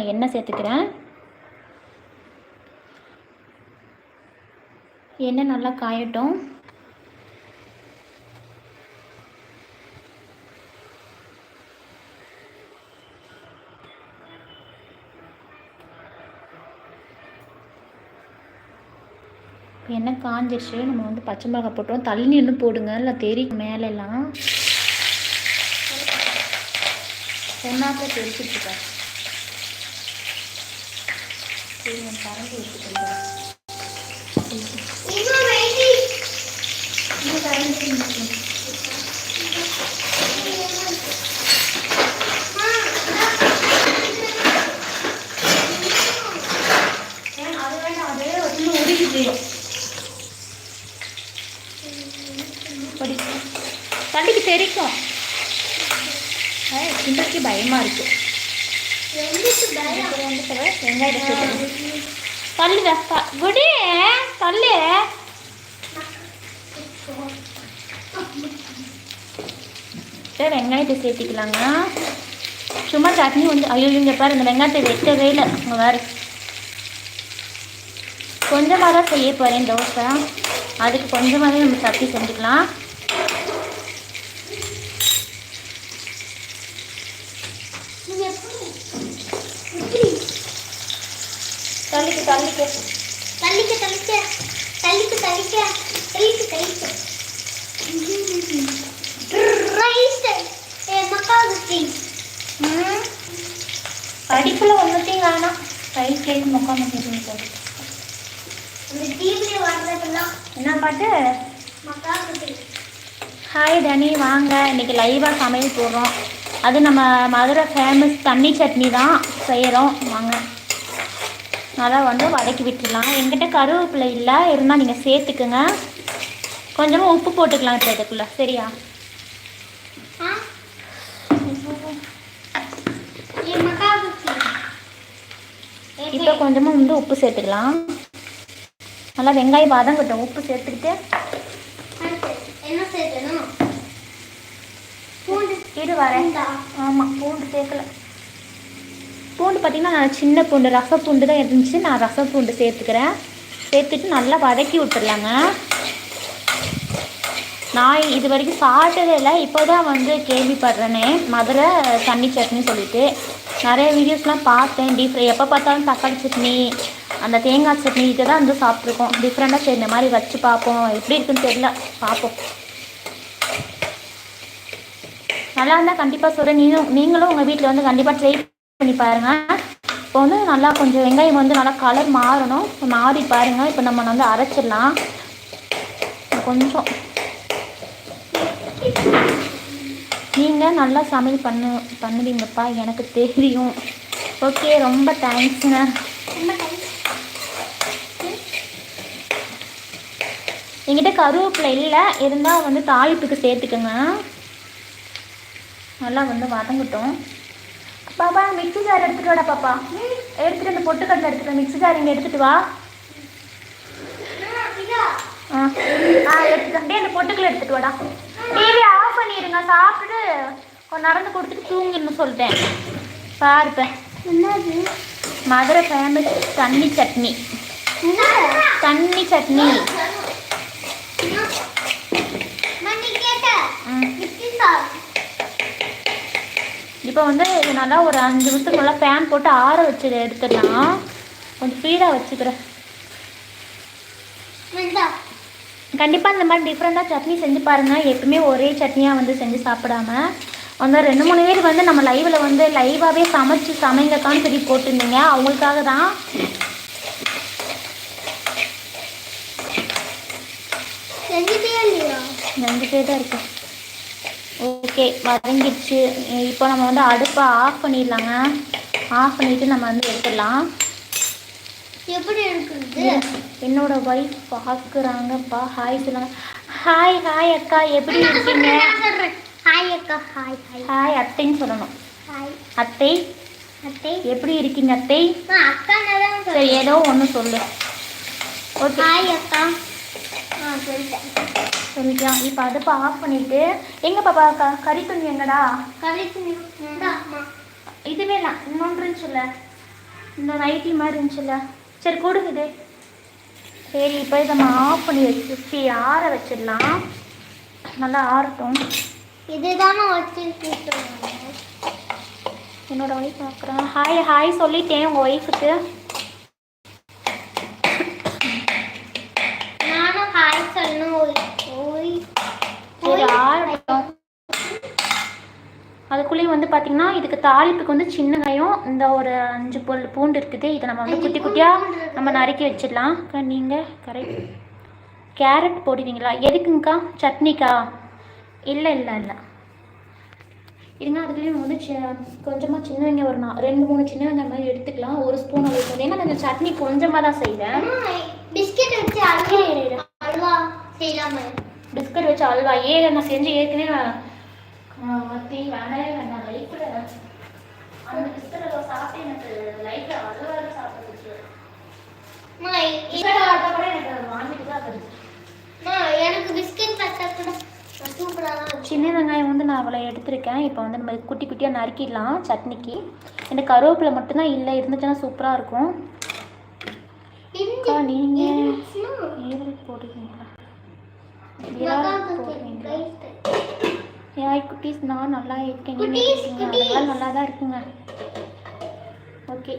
நான் எண்ணெய் சேர்த்துக்கிறேன். எண்ணெய் நல்லா காயட்டும். எண்ணெய் காஞ்சிருச்சு. நம்ம வந்து பச்சை மிளகாய் போட்டோம் தள்ளி நின்று போடுங்க. இல்லை தெரி மேலெல்லாம். ஒன்றாக்க தெரிச்சிட்ருக்கா சரி கரண்டி எடுத்துட்டு இந்த கரண்டி தெரிக்கும் இன்றைக்கு பயமாக இருக்கு. வெங்காயத்தை தள்ளு குடி. தள்ளு. வெங்காயத்தை சேர்த்திக்கலாங்க சும்மா சட்னி வந்து ஐயோ இங்கே பாரு இந்த வெங்காயத்தை வெட்டவே இல்லை. இங்கே வேறு கொஞ்சமாக தான் செய்ய போகிறேன் தோசை. அதுக்கு கொஞ்சமாகவே நம்ம சட்னி செஞ்சுக்கலாம். தள்ளிக்கு. தள்ளிக்கு தள்ளிக்க. தள்ளிக்க தள்ளிக்க. தள்ளிக்க தள்ளிக்க. குட்டி படிப்பில் ஒன்றுத்தையும் வேணாம் ரைஸ் கேக் முக்கா மட்டும் போடு இந்த டிவில வர்றதெல்லாம் என்ன பாட்டு? மக்கா குட்டி ஹாய் தனி வாங்க. இன்னைக்கு லைவாக சமையல் போடுறோம். அது நம்ம மதுரை ஃபேமஸ் தண்ணி சட்னி தான் செய்கிறோம் வாங்க. நல்லா வந்து வதக்கி விட்டுடலாம். எங்கிட்ட கருவேப்பிலை இல்லை இருந்தால் நீங்கள் சேர்த்துக்குங்க. கொஞ்சமாக உப்பு போட்டுக்கலாம் இப்போ இதுக்குள்ளே. சரியா? இப்போ கொஞ்சமாக வந்து உப்பு சேர்த்துக்கலாம். நல்லா வெங்காயம் வதங்கட்டும் உப்பு சேர்த்துக்கிட்டு என்ன செய்யணும் பூண்டு. இரு வரேன்? ஆமாம் பூண்டு சேர்க்கல. பூண்டு பார்த்தீங்கன்னா நான் சின்ன பூண்டு ரச பூண்டு தான் இருந்துச்சு. நான் ரச பூண்டு சேர்த்துக்கிறேன். சேர்த்துட்டு நல்லா வதக்கி விட்டுடலாங்க நான் இது வரைக்கும் சாப்பிட்டதே இல்லை. இப்போ தான் வந்து கேள்விப்படுறேனே. மதுரை தண்ணி சட்னி சொல்லிட்டு. நிறைய வீடியோஸ்லாம் பார்த்தேன். டிஃப்ரெ எப்போ பார்த்தாலும் தக்காளி சட்னி அந்த தேங்காய் சட்னி இதை தான் வந்து சாப்பிட்ருக்கோம் டிஃப்ரெண்ட்டாக சரி இந்த மாதிரி வச்சு பார்ப்போம். எப்படி இருக்குன்னு தெரியல. பார்ப்போம். நல்லா இருந்தால் கண்டிப்பாக சொல்கிறேன் நீங்களும் நீங்களும் உங்கள் வீட்டில் வந்து கண்டிப்பாக ட்ரை பண்ணி பாருங்கள் இப்போ வந்து நல்லா கொஞ்சம் வெங்காயம் வந்து நல்லா கலர் மாறணும். மாறி பாருங்கள் இப்போ நம்ம வந்து அரைச்சிடலாம். கொஞ்சம். நீங்கள் நல்லா சமையல் பண்ணு பண்ணுவீங்கப்பா. எனக்கு தெரியும். ஓகே ரொம்ப தேங்க்ஸுங்க என்கிட்ட கருவேப்பிலை இல்லை. இருந்தால் வந்து தாளிப்புக்கு சேர்த்துக்கோங்க. நல்லா வந்து வதங்கட்டும். பாப்பா மிக்ஸி ஜார் எடுத்துகிட்டு வாடா பாப்பா. எடுத்துகிட்டு அந்த பொட்டுக்கடலை எடுத்துகிட்டு மிக்ஸி ஜார் இங்கே எடுத்துகிட்டு வா. ஆ ஆ அப்படியே அந்த பொட்டுக்கடலை எடுத்துகிட்டு வாடா. டிவி ஆஃப் பண்ணிடுங்க சாப்பிட்டுட்டு நடந்து கொடுத்துட்டு தூங்கிடணும் சொல்லிட்டேன். பாருப்ப என்னது? மதுரை ஃபேமஸ் தண்ணி சட்னி. தண்ணி சட்னி. ம். இப்போ வந்து இது நல்லா ஒரு அஞ்சு நிமிஷத்துக்கு நல்லா ஃபேன் போட்டு ஆற வச்சு எடுத்துடலாம் கொஞ்சம் ஸ்பீடாக வச்சுக்கிறேன். கண்டிப்பாக இந்த மாதிரி டிஃப்ரெண்ட்டாக சட்னி செஞ்சு பாருங்கள் எப்பவுமே ஒரே சட்னியாக வந்து செஞ்சு சாப்பிடாம. வந்து ரெண்டு மூணு பேர் வந்து நம்ம லைவில் வந்து லைவாகவே சமைச்சு சமைங்கக்கான்னு சொல்லி போட்டிருந்தீங்க. அவங்களுக்காக தான். செஞ்சுட்டே இல்லையா? நம்பிட்டே தான் இருக்கேன். ஓகே வதங்கிடுச்சு. இப்போ நம்ம வந்து அடுப்பை ஆஃப் பண்ணிடலாங்க. ஆஃப் பண்ணிவிட்டு நம்ம வந்து எடுத்துடலாம். எப்படி எடுக்கிறது? என்னோட ஒய்ஃப் பார்க்குறாங்கப்பா ஹாய் சொல்லுங்க ஹாய் ஹாய் அக்கா எப்படி இருக்கீங்க? ஹாய் அக்கா ஹாய் ஹாய் ஹாய் அத்தைன்னு சொல்லணும். ஹாய் அத்தை அத்தை? எப்படி இருக்கீங்க அத்தை? அக்கா சரி ஏதோ ஒன்று சொல்லு. ஓகே ஹாய் அக்கா. ஆ சொல்லிட்டேன் சொல்லிக்கலாம் இப்போ அடுப்பை ஆஃப் பண்ணிவிட்டு எங்கே பாப்பா க கறி துணி எங்கடா? கவித்து இந்தாம்மா இதுவே நான் இன்னொன்றுன்னு சொல்ல இந்த நைட்டி மாதிரி இருந்துச்சுல்ல. சரி கொடுக்குது சரி இப்போ இதை நம்ம ஆஃப் பண்ணி வச்சு ஆற வச்சிடலாம். நல்லா ஆறட்டும். இதுதானே வச்சிருக்கீங்க என்னோட ஒய்ஃப் பார்க்குறேன். ஹாய் ஹாய் சொல்லிட்டேன் உங்கள் ஒய்ஃபுக்கு நானும் ஹாய் சொல்லணும் ஓய் ஓய் சரி ஆறட்டும் அதுக்குள்ளேயும் வந்து பார்த்தீங்கன்னா இதுக்கு தாளிப்புக்கு வந்து சின்ன வெங்காயம் இந்த ஒரு அஞ்சு பொருள் பூண்டு இருக்குது. இதை நம்ம வந்து குட்டி குட்டியாக நம்ம நறுக்கி வச்சிடலாம். நீங்கள் கரெக்ட் கேரட் போடுவீங்களா? எதுக்குங்கக்கா? சட்னிக்கா? இல்லை இல்லை இல்லை. இருங்க அதுக்குள்ளேயும் வந்து சி- கொஞ்சமாக சின்ன வெங்காயம் ஒரு நான் ரெண்டு மூணு சின்ன வெங்காயம் மாதிரி எடுத்துக்கலாம். ஒரு ஸ்பூன் அளவுக்கு ஏன்னா நான் சட்னி கொஞ்சமாக தான் செய்வேன். பிஸ்கெட் வச்சு அல்வா அல்வா செய்யலாமா? பிஸ்கட் வச்சு அல்வா ஏ நான் செஞ்சு ஏற்கனவே மத்தி வேணவே வேண்டாம் லைஃப்பில் அந்த பிஸ்கட் சாப்பிட்டு எனக்கு லைஃப்பில் அல்வா சாப்பிட்டு அம்மா, பிஸ்கட் அல்வா கூட எனக்கு அது வாங்கிட்டு தான் வருது அம்மா, எனக்கு பிஸ்கெட் பார்த்தா கூட சூப்பராக தான் இருக்கும் சின்ன வெங்காயம் வந்து நான் அவ்வளோ எடுத்திருக்கேன். இப்போ வந்து நம்ம குட்டி குட்டியாக நறுக்கிடலாம் சட்னிக்கு. எனக்கு கருவேப்பிலை மட்டும்தான் இல்லை இருந்துச்சுன்னா சூப்பராக இருக்கும். நீங்கள் ஈரல் போடுவீங்களா ஈரல் போடுவீங்களா ஏய் குட்டீஸ் நான் நல்லா இருக்கேன். நீங்க குட்டீஸ், இருக்கீங்க? குட்டீஸ். அதெல்லாம் நல்லா தான் இருக்குங்க. ஓகே.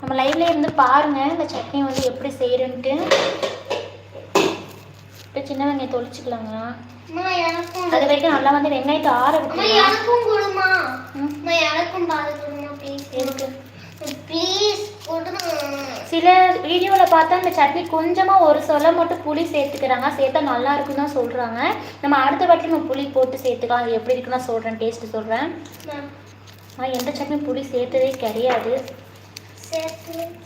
நம்ம லைவ்ல இருந்து பாருங்க இந்த சட்னி வந்து எப்படி செய்யறேன்ட்டு இப்போ சின்ன வெங்காயம் தொளிச்சுக்கலாங்க அது வரைக்கும் நல்லா வந்து வெங்காயத்தை ஆற விட்டுருங்க எனக்கும் கொடுமா எனக்கும் பால் கொடுமா ப்ளீஸ் எதுக்கு? ப்ளீஸ் சில வீடியோவில் பார்த்தா இந்த சட்னி கொஞ்சமாக ஒரு சொல மட்டும் புளி சேர்த்துக்கிறாங்க. சேர்த்தா நல்லா இருக்குன்னு தான் சொல்கிறாங்க நம்ம அடுத்த வாட்டி நம்ம புளி போட்டு சேர்த்துக்கலாம். அது எப்படி இருக்குன்னு நான் சொல்கிறேன் டேஸ்ட்டு சொல்கிறேன் நான் எந்த சட்னி புளி சேர்த்ததே கிடையாது.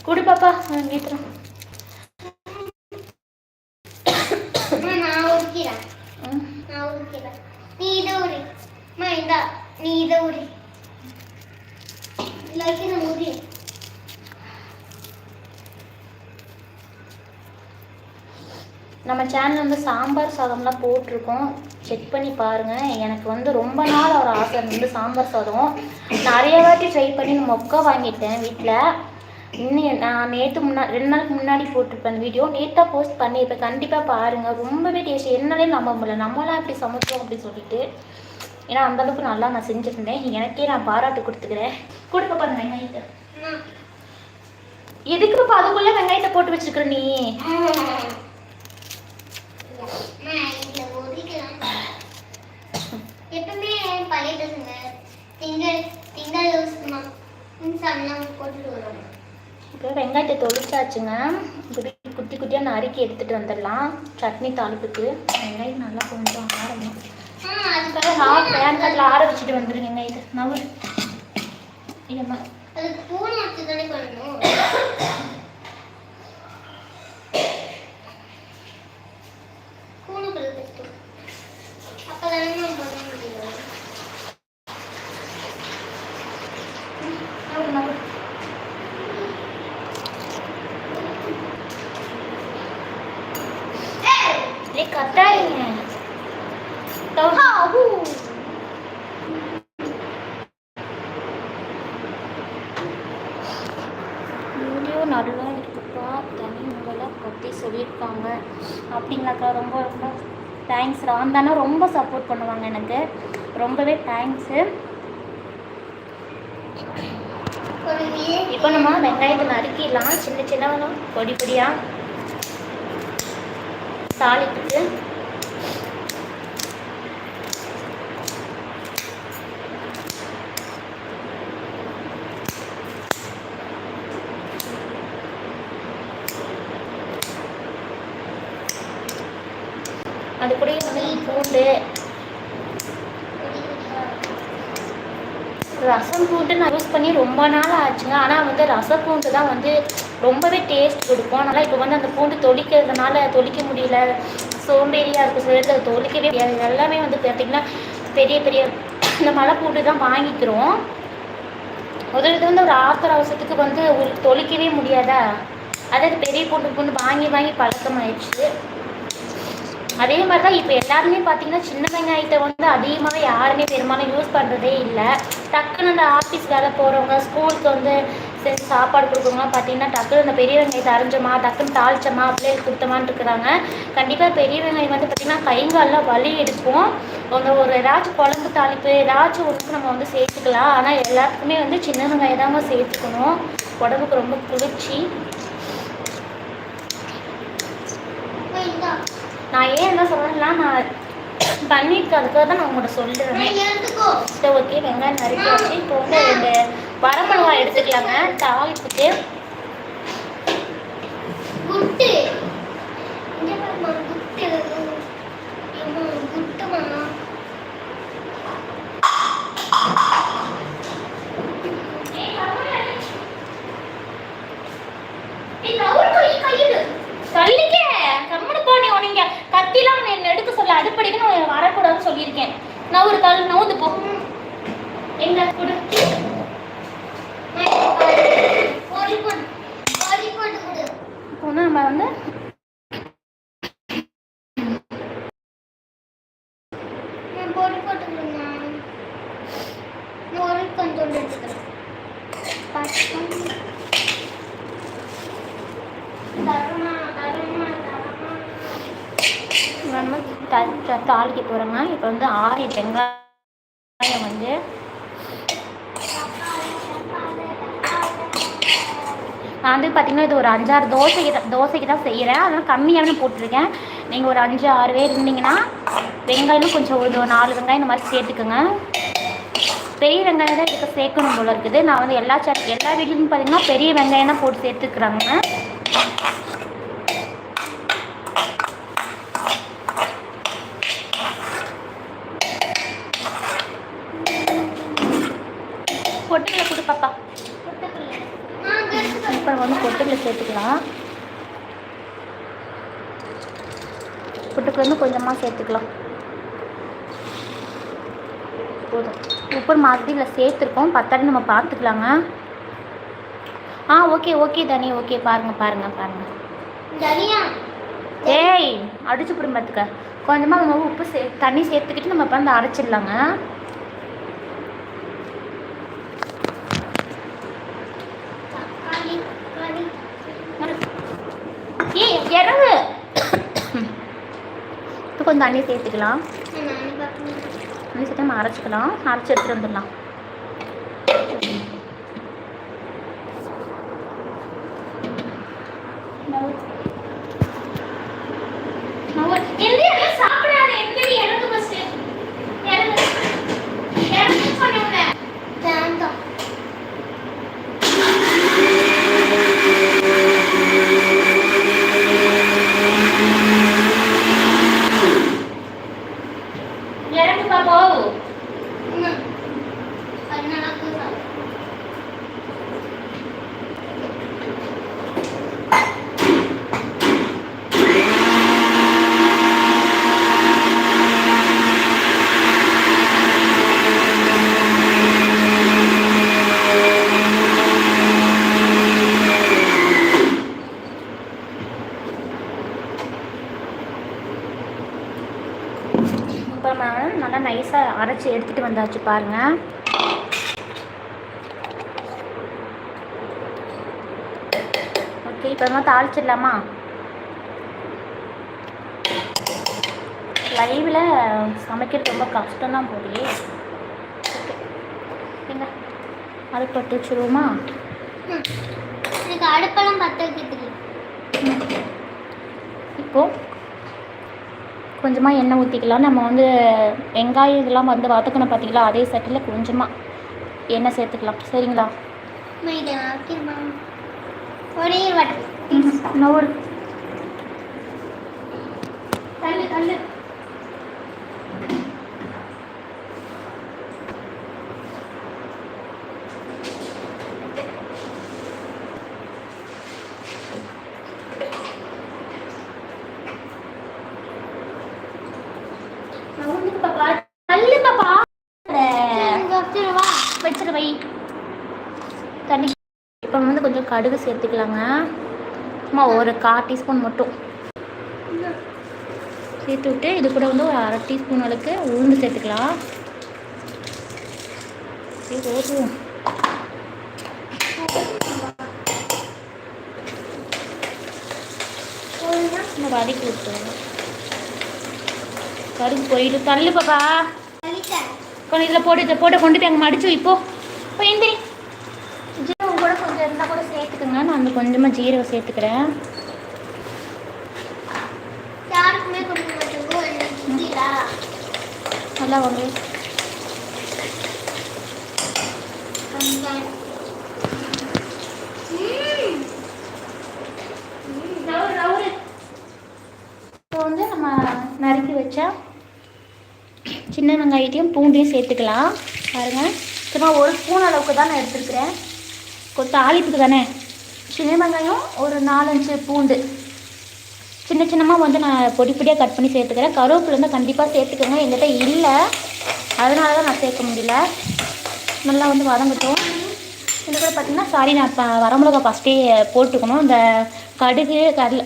குடு பாப்பா. நான் கேட்குறேன் நான் நான் நீ இதை ஊறி அம்மா இந்தா. நீ இதை ஊறி இல்லாக்கி நான் ஊறி நம்ம சேனல் வந்து சாம்பார் சாதம்லாம் போட்டிருக்கோம். செக் பண்ணி பாருங்கள் எனக்கு வந்து ரொம்ப நாள் ஒரு ஆசை வந்து சாம்பார் சாதம். நிறைய வாட்டி ட்ரை பண்ணி மொக்க வாங்கிட்டேன் வீட்டில் இன்னும் நான் நேற்று முன்னா ரெண்டு நாளுக்கு முன்னாடி போட்டிருப்பேன் வீடியோ நேற்றாக போஸ்ட் பண்ணியிருப்பேன். கண்டிப்பாக பாருங்கள் ரொம்பவே டேஸ்ட் என்னாலே நம்ப முடியல. நம்மளாம் இப்படி சமைச்சோம் அப்படி சொல்லிட்டு. ஏன்னா அந்த அளவுக்கு நல்லா நான் செஞ்சுருந்தேன். எனக்கே நான் பாராட்டு கொடுத்துக்கிறேன். கொடுக்க பாருங்க வெங்காயத்தை. அம்மா. எதுக்கு பாப்பா அதுக்குள்ளே வெங்காயத்தை போட்டு வச்சிருக்கிற நீ. எப்பவுமே பழைய பசங்க திங்கள் திங்கள் சம்லாம் போட்டுட்டு வருவாங்க இப்போ வெங்காயத்தை தொளிச்சாச்சுங்க. இப்படி குட்டி குட்டியாக நறுக்கி எடுத்துகிட்டு வந்துடலாம். சட்னி தாளிப்புக்கு. வெங்காயம் நல்லா கொஞ்சம் ஆரணும் ஆ, அது அதுக்காக ஹாஃப் ஃபேன் காட்டில் ஆற வச்சுட்டு வந்துருங்க வெங்காயத்தை நவர் இல்லைம்மா அது பூனை வச்சு தானே பண்ணணும் பூனைக்குள்ள கஷ்டம் அப்பதானே நம்ம பண்ண முடியும் நவர் நவர் ஏய் கத்தாதீங்க தவு- ஆஹூ. வீடியோ நல்லா இருக்குப்பா தனி உங்களை பற்றி சொல்லியிருக்காங்க அப்படிங்களாக்கா ரொம்ப ரொம்ப தேங்க்ஸ் ராம் தானே ரொம்ப சப்போர்ட் பண்ணுவாங்க எனக்கு ரொம்பவே தேங்க்ஸு இப்போ நம்ம வெங்காயத்தை நறுக்கிடலாம் சின்ன சின்ன பொடி பொடியாக தாளிப்புக்கு அது கூட வந்து பூண்டு ரசம் பூண்டு நான் யூஸ் பண்ணி ரொம்ப நாள் ஆச்சுங்க. ஆனால் வந்து ரசப்பூண்டு தான் வந்து ரொம்பவே டேஸ்ட் கொடுக்கும். அதனால் இப்போ வந்து அந்த பூண்டு தொளிக்கிறதுனால தொளிக்க முடியல. சோம்பேறியாக இருக்கும் சில அதை தொளிக்கவே முடியாது. எல்லாமே வந்து பார்த்திங்கன்னா பெரிய பெரிய இந்த மலை பூண்டு தான் வாங்கிக்கிறோம். முதல் இது வந்து ஒரு ஆத்திர அவசரத்துக்கு வந்து ஒரு தொளிக்கவே முடியாதா? அதாவது பெரிய பூண்டு பூண்டு வாங்கி வாங்கி பழக்கமாயிடுச்சு. அதே மாதிரி தான் இப்போ எல்லாருமே பார்த்தீங்கன்னா சின்ன வெங்காயத்தை வந்து அதிகமாக யாருமே பெரும்பாலும் யூஸ் பண்ணுறதே இல்லை. டக்குன்னு அந்த ஆஃபீஸ் வேலை போகிறவங்க ஸ்கூலுக்கு வந்து சரி சாப்பாடு கொடுக்குறவங்களாம் பார்த்தீங்கன்னா டக்குனு அந்த பெரிய வெங்காயத்தை அரைஞ்சோமா டக்குன்னு தாளிச்சோமா அப்படியே கொடுத்தமான்னு இருக்கிறாங்க. கண்டிப்பாக பெரிய வெங்காயம் வந்து பார்த்திங்கன்னா கைங்காலெலாம் வலி எடுக்கும். அந்த ஒரு ஏதாச்சும் குழம்பு தாளிப்பு ஏதாச்சும் ஒன்று நம்ம வந்து சேர்த்துக்கலாம். ஆனால் எல்லாத்துக்குமே வந்து சின்ன வெங்காயம் தாங்க சேர்த்துக்கணும். உடம்புக்கு ரொம்ப குளிர்ச்சி. நான் ஏன் என்ன சொல்கிறேன்னா நான் பண்ணியிருக்கேன் அதுக்காக தான் நான் உங்கள்கிட்ட எடுத்துக்கோ. சரி ஓகே வெங்காயம் நறுக்கி வச்சு இப்போ வந்து இந்த வரமிளகாய் எடுத்துக்கலாங்க. தாளிப்புக்கு குட்டு இங்க பாருமா குட்டு ஏம்மா குட்டுமா சொல்லிக்க கம்முனு போ கத்திலாம் என்ன எடுக்க சொல்ல அடுப்படிக்கு நான் வரக்கூடாதுன்னு சொல்லியிருக்கேன். நான் ஒரு தள் நவுந்து போ. எங்க கொடு. பொரி இப்போ நம்ம வந்து நான் பொரி போட்டு கொடுங்க நான் ஒரு கொஞ்சம் எடுத்துக்கிறேன் பச்சை தரமா தரமா தரமா நம்ம த- த- தாளிக்க போகிறோங்க இப்போ வந்து ஆறி வெங்காயம் வந்து நான் வந்து பார்த்தீங்கன்னா இது ஒரு அஞ்சாறு தோசைக்கு தான் தோசைக்கு தான் செய்கிறேன் அதனால் கம்மியாகவே போட்டிருக்கேன். நீங்கள் ஒரு அஞ்சு ஆறு பேர் இருந்தீங்கன்னா வெங்காயமும் கொஞ்சம் ஒரு நாலு வெங்காயம் இந்த மாதிரி சேர்த்துக்கோங்க. பெரிய வெங்காயம் தான் இதுக்கு சேர்க்கணும் போல இருக்குது. நான் வந்து எல்லா சட் எல்லா வீட்லேயும் பார்த்தீங்கன்னா பெரிய வெங்காயம் தான் போட்டு சேர்த்துக்கிறாங்க பொட்டுக்கலை கொடு பாப்பா நாங்க எடுத்துக்கிறோம் இப்போ வந்து பொட்டுக்கலை சேர்த்துக்கலாம் பொட்டுக்கலை வந்து கொஞ்சமாக சேர்த்துக்கலாம். போதும். உப்பு மாதிரி இல்லை சேர்த்துருக்கோம். பத்தாடி நம்ம பார்த்துக்கலாங்க. ஆ ஓகே ஓகே தனி ஓகே பாருங்கள் பாருங்கள் பாருங்கள் தனியா? ஏய் அடிச்சு பிடும் பார்த்துக்க கொஞ்சமாக நம்ம உப்பு சே தண்ணி சேர்த்துக்கிட்டு நம்ம இப்போ வந்து அரைச்சிடலாங்க தக்காளி தக்காளி ஏய் இறங்கு இப்போ கொஞ்சம் தண்ணி சேர்த்துக்கலாம். நானே தண்ணி சேர்த்து நம்ம அரைச்சிக்கலாம். அரைச்சி எடுத்துகிட்டு வந்துடலாம் வேண்டாம் இறங்கு பாப்போ ம். அதனால கூசா இப்போ நம்ம நல்லா நைஸாக அரைச்சி எடுத்துகிட்டு வந்தாச்சு பாருங்க. ஓகே இப்போ நம்ம தாளிச்சிடலாமா? லைவில் சமைக்கிறது ரொம்ப கஷ்டம்தான் போலியே. ஓகே அது பட்டு வச்சுருவோமா. எனக்கு அடுப்பெல்லாம் பற்ற வைக்க தெரியும். இப்போது கொஞ்சமாக எண்ணெய் ஊற்றிக்கலாம் நம்ம வந்து வெங்காயம் இதெல்லாம் வந்து வதக்கணும் பார்த்தீங்களா அதே சட்டியில் கொஞ்சமாக எண்ணெய் சேர்த்துக்கலாம். சரிங்களா? ஒரே ஒரு கடுகு சேர்த்துக்கலாங்க. சும்மா ஒரு கால் டீஸ்பூன் மட்டும். சேர்த்து விட்டு இது கூட வந்து ஒரு அரை டீஸ்பூன் அளவுக்கு உளுந்து சேர்த்துக்கலாம். போதும். வதக்கி விட்டுருவோம் கரும்பு போயிட்டு தள்ளு பாப்பா. கொஞ்சம் இதில் போட்டு போட்டு கொண்டு போய் அங்கே மடிச்சு இப்போ இப்போ எந்திரி. கொஞ்சமாக ஜீரகம் சேர்த்துக்கிறேன். நல்லா வந்து இப்போ வந்து நம்ம நறுக்கி வச்சா சின்ன வெங்காயத்தையும் பூண்டையும் சேர்த்துக்கலாம். பாருங்க. சும்மா ஒரு ஸ்பூன் அளவுக்கு தான் நான் எடுத்துருக்கிறேன். தாளிப்புக்கு தானே? சின்ன வெங்காயம் ஒரு நாலஞ்சு பூண்டு. சின்ன சின்னமாக வந்து நான் பொடி பொடியாக கட் பண்ணி சேர்த்துக்கிறேன். கருவேப்பில் வந்து கண்டிப்பாக சேர்த்துக்கோங்க. எங்கிட்ட இல்லை. அதனால தான் நான் சேர்க்க முடியல. நல்லா வந்து வதங்கட்டும். இது கூட பார்த்தீங்கன்னா சாரி நான் இப்போ வரமிளகா ஃபஸ்ட்டே போட்டுக்கணும். இந்த கடுகு கடல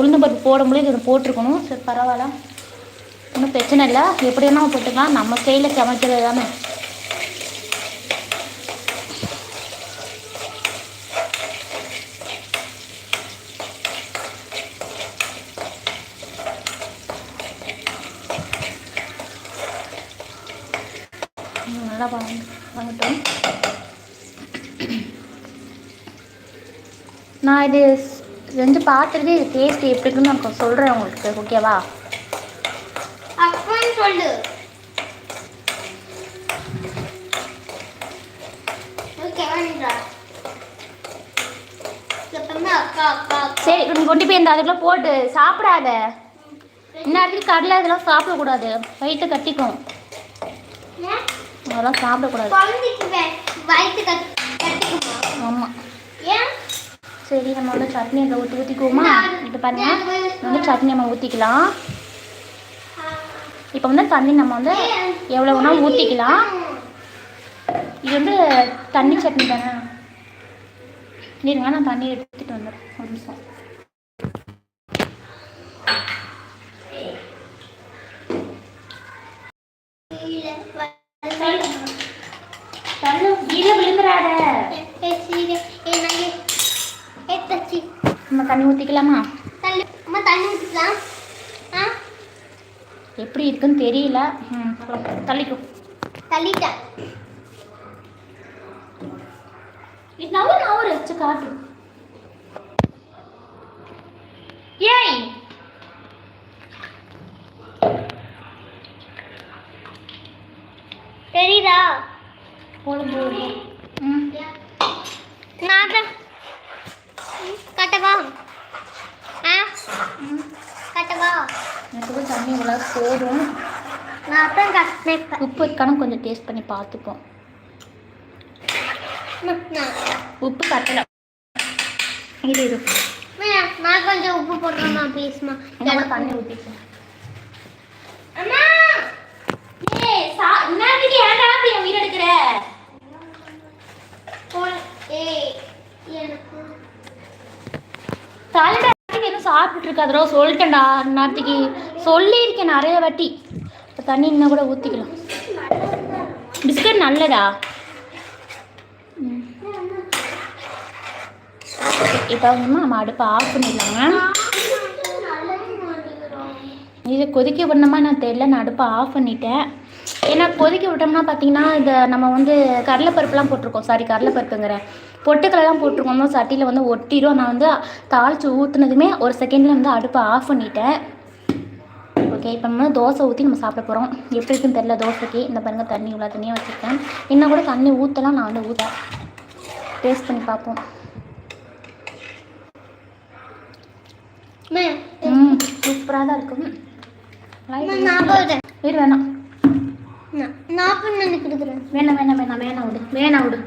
உளுந்தம்பருப்பு போடும்போது இது போட்டிருக்கணும். சரி பரவாயில்ல. ஒன்றும் பிரச்சனை இல்லை. எப்படி வேணாலும் போட்டுக்கலாம். நம்ம கையில் சமைக்கிறது தானே ம், நல்லா வாங்க வாங்கட்டும் நான் இது செஞ்சு பார்த்துட்டு இது டேஸ்ட் எப்படி இருக்குன்னு நான் சொல்கிறேன் உங்களுக்கு ஓகேவா சொல்லு. சரி கொண்டு போய் இந்த அதுக்குள்ளே போட்டு சாப்பிடாத. இந்நேரத்துக்கு கடலை இதெல்லாம் சாப்பிடக்கூடாது. வயிற்று கட்டிக்கும்? அதெல்லாம் சாப்பிடக்கூடாது. ஆமாம் சரி நம்ம வந்து சட்னி இதில் ஊற்றி ஊற்றிக்குவோமா இப்போ பாருங்க. வந்து சட்னி நம்ம ஊற்றிக்கலாம் இப்போ வந்து தண்ணி நம்ம வந்து எவ்வளோ வேணாலும் ஊற்றிக்கலாம் இது வந்து தண்ணி சட்னி தானே? இருங்க நான் தண்ணி எடுத்துகிட்டு வந்துடுறேன். ஒரு நிமிஷம் கீழே வ- தண்ணி கீழே விழுந்துடாத ஏ, சீரு. ஏ, நாங்க ஏ, தச்சி. நம்ம தண்ணி ஊற்றிக்கலாமா தள்ளி அம்மா தண்ணி ஊற்றிக்கலாம் ஆ? எப்படி இருக்குன்னு தெரியல. தள்ளிக்கும் தள்ளிட்டேன் இது நவரு நவரு வச்சு காட்டு. ஏய்! தெரியுதா? போதும் போதும் ம். நான் தான் கட்டவா? ஆ. கட்டவா? எனக்கு தண்ணி இவ்வளோ போதும். நான் அப்புறம் கட்டினேன் உப்பு இருக்கானு கொஞ்சம் டேஸ்ட் பண்ணி பார்த்துப்போம். உப்பு கட்டலை இது இது நான் கொஞ்சம் உப்பு நான் பேசுமா? நம்ம தண்ணி ஊற்றிப்போம் அம்மா! ஏய் சா என்னத்துக்கு ஏன்டா அப்படி உயிர் எடுக்கிற? ஏய் எனக்கு தலைடா எதுவும் சாப்பிட்டு இருக்காதோ சொல்லிட்டேன்டா நாத்திக்கு சொல்லியிருக்கேன் நிறைய வாட்டி. இப்போ தண்ணி இன்னும் கூட ஊற்றிக்கலாம் பிஸ்கட் நல்லதா? இப்போ வந்து நம்ம அடுப்பை ஆஃப் பண்ணிடலாங்க இதை கொதிக்க விடணுமா நான் தெரியல நான் அடுப்பை ஆஃப் பண்ணிட்டேன். ஏன்னா கொதிக்க விட்டோம்னா பார்த்தீங்கன்னா இதை நம்ம வந்து கடலைப்பருப்புலாம் போட்டிருக்கோம். சாரி கடலைப்பருப்புங்கிறேன் பொட்டுக்கடலாம் போட்டிருக்கோம் சட்டியில் வந்து ஒட்டிடும் நான் வந்து தாளித்து ஊற்றுனதுமே ஒரு செகண்டில் வந்து அடுப்பை ஆஃப் பண்ணிட்டேன். ஓகே இப்போ நம்ம தோசை ஊற்றி நம்ம சாப்பிட போகிறோம் எப்படி இருக்குன்னு தெரியல தோசைக்கு. இந்த பாருங்க தண்ணி இவ்வளோ தண்ணியாக வச்சுருக்கேன். இன்னும் கூட தண்ணி ஊற்றலாம் நான் வந்து ஊற்ற டேஸ்ட் பண்ணி பார்ப்போம். ம் சூப்பராக தான் இருக்கும். இரு வேணாம். நான் வேணாம் வேணாம். வேணாம் விடு. வேணாம் விடு.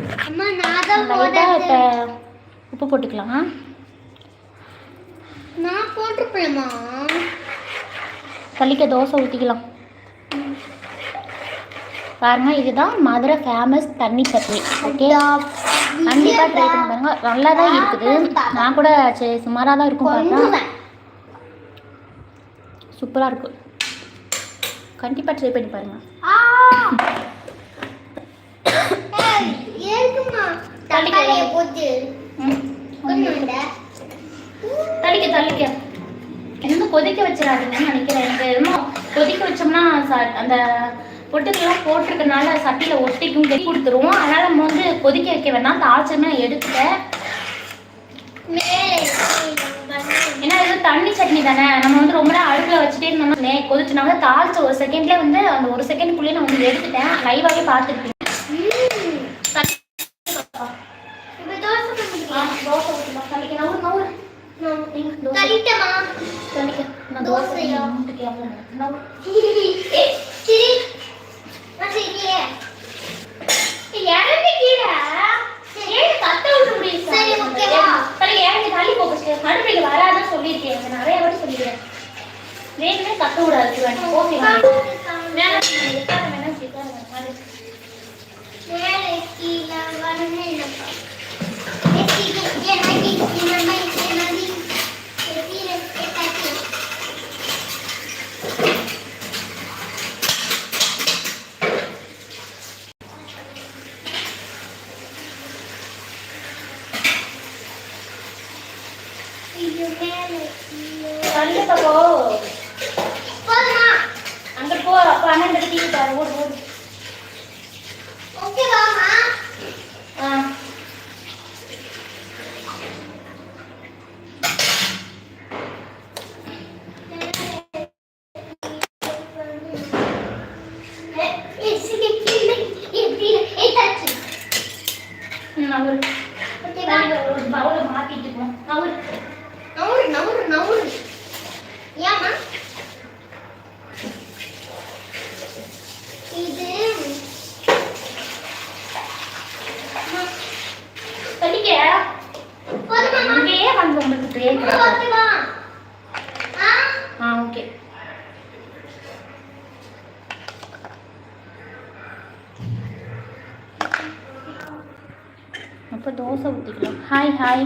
லைட்டாக இப்போ உப்பு போட்டுக்கலாம். நான் போட்டிருப்பேம்மா. தள்ளிக்க தோசை ஊற்றிக்கலாம் பாருங்க இதுதான் மதுரை ஃபேமஸ் தண்ணி சட்னி ஓகே கண்டிப்பாக ட்ரை பண்ணி பாருங்க. நல்லா தான் இருக்குது நான் கூட சரி சுமாராக தான் இருக்கும் பார்த்தா. கொண்டுவேன் சூப்பராக இருக்கும். கண்டிப்பாக ட்ரை பண்ணி பாருங்க ஆ ஏய், போட்டு. தள்ளிக்க தள்ளிக்க. கொதிக்க வச்சிடாதீங்கன்னு நினைக்கிறேன். எனக்கு இன்னும் கொதிக்க வச்சோம்னா அந்த பொட்டுக்கெல்லாம் போட்டிருக்கனால சட்டியில் ஒட்டிக்கும் கெட்டி கொடுத்துருவோம் அதனால் நம்ம வந்து கொதிக்க வைக்க வேணாம் தாளிச்சமே எடுத்துட்டேன். ஏன்னா இது தண்ணி சட்னி தானே. நம்ம வந்து ரொம்ப நேரம் அடுப்பில் வச்சுட்டே இருந்தோம்னா கொதிச்சுனாங்க தாளிச்ச ஒரு செகண்ட்ல வந்து அந்த ஒரு செகண்ட்குள்ளேயே நான் வந்து எடுத்துட்டேன். லைவாகவே பார்த்துருப்பீங்க ம். இப்ப தோசை பண்ணிக்கிறியா? தோசை ஊற்றலாம் தண்ணிக்கு நவுறு நவுறு நான் தோசை தோசையா? சிரி. நான். இறங்கி கீழே. சரி, ஓகேவா? இறங்கி தள்ளி போக மறுபடியும் வராதான் சொல்லியிருக்கேன். நிறைய வாட்டி சொல்லிடுறேன் வேணுமே கத்த விடாது ஓகேவா? மேலே வேணாம் மேலே கீழே சீக்கிரம், என்னடி, என்னடி, என்னடி? ஏய், கீழே, ஏய், தட்டி. ஐயோ, மேலே, கீழே. தள்ளிட்ட போ போதுமா? அங்க போ அப்ப அண்ணன் டிவி பாரு ஓடு ஓடு ஓகேவாம்மா? ஆ ம், அவரு ஒரு பவுல மாத்திட்டு போ அவரு தள்ளிக்க அங்கேயே வந்து உங்களுக்கு ட்ரெயின் ஆ ஓகே அப்போ தோசை ஊற்றிக்கலாம் ஹாய் ஹாய்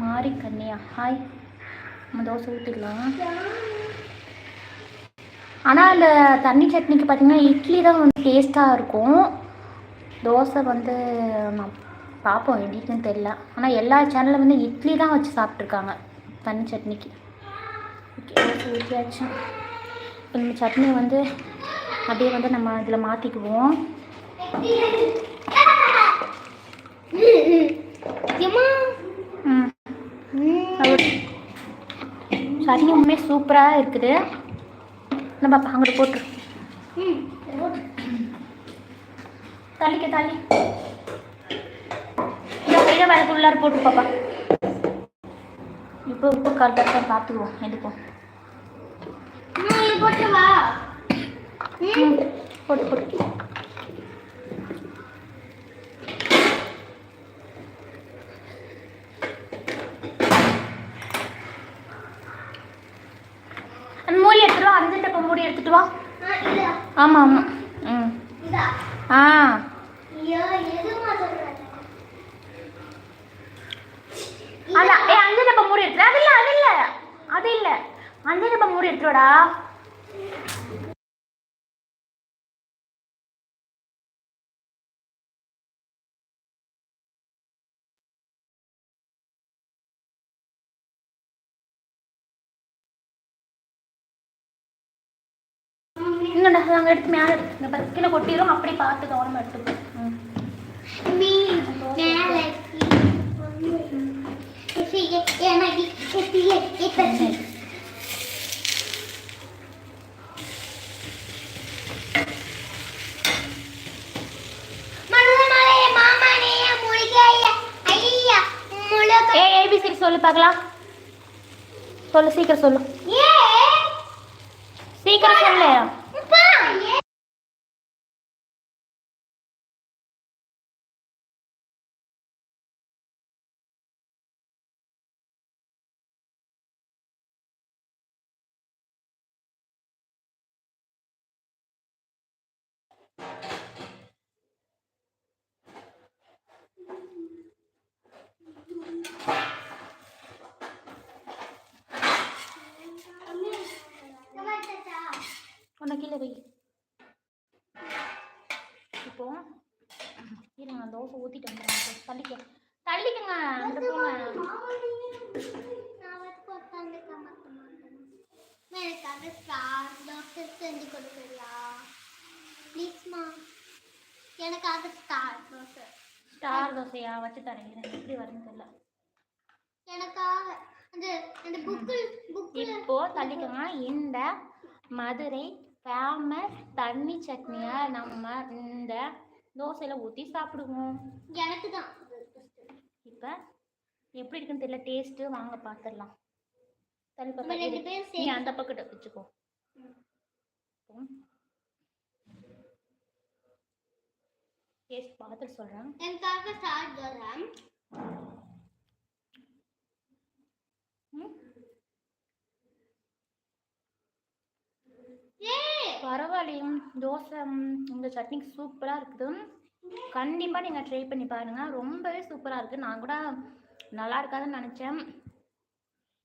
மாறி கண்ணியா ஹாய் நம்ம ஆனால் அந்த தண்ணி சட்னிக்கு பார்த்தீங்கன்னா இட்லி தான் வந்து டேஸ்ட்டாக இருக்கும். தோசை வந்து நான் பார்ப்போம் எப்படின்னு தெரில ஆனால் எல்லா சேனலில் வந்து இட்லி தான் வச்சு சாப்பிட்ருக்காங்க தண்ணி சட்னிக்கு. ஓகே ஊற்றியாச்சு இப்போ இந்த சட்னி வந்து அப்படியே வந்து நம்ம இதில் மாற்றிக்குவோம் ம் அது உண்மையே சூப்பராக இருக்குது. என்ன பாப்பா அங்கிட்டு போட்டுரு தள்ளிக்க தள்ளி. இதை வேறு உள்ளார போட்டு பாப்பா. இப்போ உப்பு கரெக்டாக பார்த்துக்குவோம். எதுக்கும் போட்டுவா ம் போட்டு போட்டு அந்த மூடி எடுத்துட்டு வா அஞ்சு டப்பா மூடி எடுத்துட்டு வா இதா ஆமாம் ஆமாம் ம். ஆ. அதான் ஏ அஞ்சு டப்பா மூடி எடுத்துரு. அது இல்லை அது இல்லை. அது இல்லை. அஞ்சு டப்பா மூடி எடுத்துருவாடா. நாங்கள் எடுத்து மேலே இந்த பத்து கிலோ கொட்டிடும் அப்படி பார்த்து கவனமாக எடுத்துக்கோ சொல்லு பார்க்கலாம் சொல்லு சீக்கிரம் சொல்லு சீக்கிரம் சொல்லு உன்னை கீழே வை இப்போ இருங்க நான் தோசை ஊற்றிட்டு வந்துடுறேன் தள்ளிக்க தள்ளிக்கங்க அந்த போங்க எனக்காக ஸ்டார் தோசை செஞ்சு கொடுக்குறியா ப்ளீஸ்மா எனக்காக ஸ்டார் தோசை. ஸ்டார் தோசையா? வச்சு தரேன். எப்படி வரும்னு தெரியல. எனக்காக அந்த அந்த புக்கில் புக்கில் இப்போ தள்ளிக்கோங்க இந்த மதுரை ஃபேமஸ் தண்ணி சட்னியை நம்ம இந்த தோசையில் ஊற்றி சாப்பிடுவோம். எனக்கு தான். இப்போ எப்படி இருக்குன்னு தெரியல. டேஸ்ட்டு வாங்க பார்த்துடலாம் தள்ளி சேர்ந்து அந்த பக்கத்தை வச்சுக்கோ. டேஸ்ட் பார்த்துட்டு சொல்கிறேன் எனக்காக ம்? ஏய்! பரவாயில்லையும் தோசை இந்த சட்னி சூப்பராக இருக்குது. கண்டிப்பாக நீங்கள் ட்ரை பண்ணி பாருங்கள் ரொம்பவே சூப்பராக இருக்குது நான் கூட நல்லா இருக்காதுன்னு நினச்சேன்.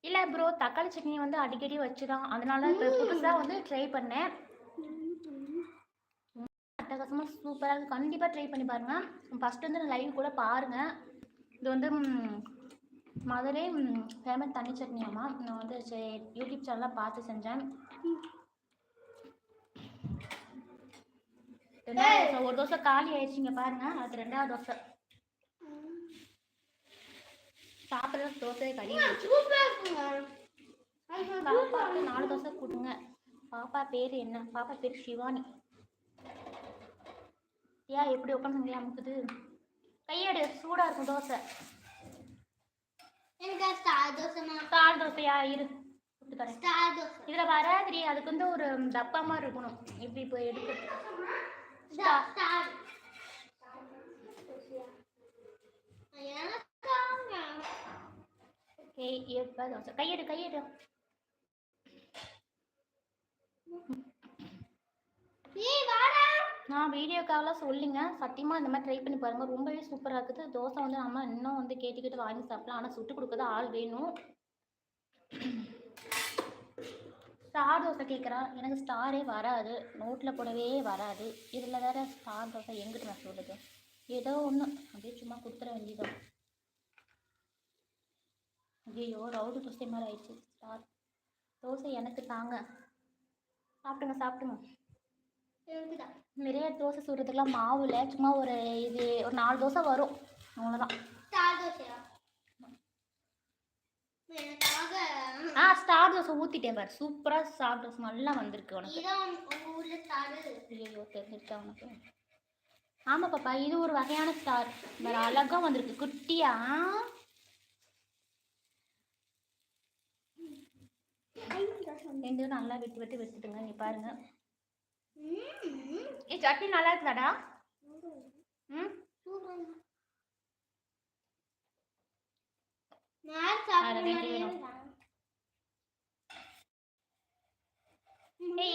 இல்லை ப்ரோ தக்காளி சட்னி வந்து அடிக்கடி வச்சுதான். அதனால இப்போ புதுசாக வந்து ட்ரை பண்ணேன். அட்டகாசமாக சூப்பராக இருக்குது கண்டிப்பாக ட்ரை பண்ணி பாருங்கள் ஃபஸ்ட்டு வந்து லைவ் கூட பாருங்கள் இது வந்து மதுரை ஃபேமஸ் தண்ணி சட்னியாமா நான் வந்து யூடியூப் சேனலாக பார்த்து செஞ்சேன். ரெண்டாவது தோசை. ஒரு தோசை காலி ஆயிடுச்சுங்க பாருங்க. அது ரெண்டாவது தோசை. சாப்பிட்ற தோசை இருக்குங்க. பாப்பாவுக்கு நாலு தோசை கொடுங்க. பாப்பா பேர் என்ன? பாப்பா பேர் சிவானி ஏன் எப்படி உட்காந்து அமுக்குது? கையெடு சூடாக இருக்கும் தோசை. எனக்கு ஸ்டார் தோசைமா கால் தோசையா? இரு. ஸ்டார் தோசை. இதில் வராதிரி அதுக்கு வந்து ஒரு டப்பா மாதிரி இருக்கணும். இப்படி இப்போ எடுக்க ஸ்டார் ஸ்டார் ஓகே இப்போ தோசை? கையெடு கையெடு. ஏய் வாடா. நான் வீடியோக்காகலாம் சொல்லுங்க. சத்தியமாக இந்த மாதிரி ட்ரை பண்ணி பாருங்கள் ரொம்பவே சூப்பராக இருக்குது. தோசை வந்து நம்ம இன்னும் வந்து கேட்டுக்கிட்டு வாங்கி சாப்பிடலாம். ஆனால் சுட்டு கொடுக்கறது ஆள் வேணும். ஸ்டார் தோசை கேட்குறா எனக்கு ஸ்டாரே வராது. நோட்டில் போடவே வராது. இதில் வேற ஸ்டார் தோசை எங்கிட்டு நான் சொல்லுது ஏதோ ஒன்று அப்படியே சும்மா கொடுத்துட வேண்டியதான் ஐயோ ரவுடு தோசை மாதிரி ஆயிடுச்சு. ஸ்டார் தோசை எனக்கு தாங்க. சாப்பிடுங்க சாப்பிடுங்க. நிறைய தோசை சுடுறதுக்குலாம் மாவு இல்லை சும்மா ஒரு இது ஒரு நாலு தோசை வரும். அவ்வளோதான் ஆ ஸ்டார் தோசை ஊற்றிட்டேன் பாரு. சூப்பராக ஸ்டார் தோசை நல்லா வந்திருக்கு உனக்கு. ஐயோ தெரிஞ்சிருக்கா உனக்கு. ஆமாம் பாப்பா இது ஒரு வகையான ஸ்டார். வேறு அழகாக வந்திருக்கு. குட்டியா? ரெண்டு நல்லா விட்டு விட்டு விட்டுட்டுங்க. நீ பாருங்க. ஏ சட்னி நல்லா இருக்குதாடா? ம்?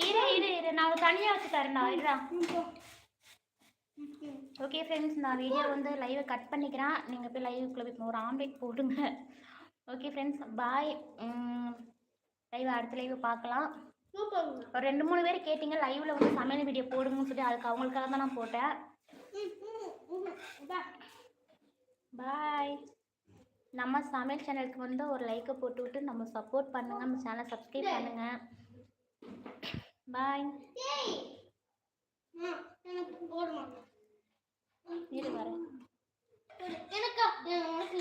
இரு இரு இரு. நான் தனியாக வச்சு தரேன்டா. இருடா. ஓகே ஃப்ரெண்ட்ஸ் நான் வீடியோ வந்து லைவை கட் பண்ணிக்கிறேன். நீங்கள் போய் லைவுக்குள்ளே போய் ஒரு ஆம்லேட் போடுங்க. ஓகே ஃப்ரெண்ட்ஸ் பாய் லைவ் அடுத்த லைவ் பார்க்கலாம். ஒரு ரெண்டு மூணு பேர் கேட்டிங்க லைவில் வந்து சமையல் வீடியோ போடுங்கன்னு சொல்லி அதுக்கு அவங்களுக்காக தான் நான் போட்டேன். பாய் நம்ம சமையல் சேனலுக்கு வந்து ஒரு லைக்கை போட்டு விட்டு நம்ம சப்போர்ட் பண்ணுங்க நம்ம சேனலை சப்ஸ்கிரைப் பண்ணுங்க. பாய் எனக்கு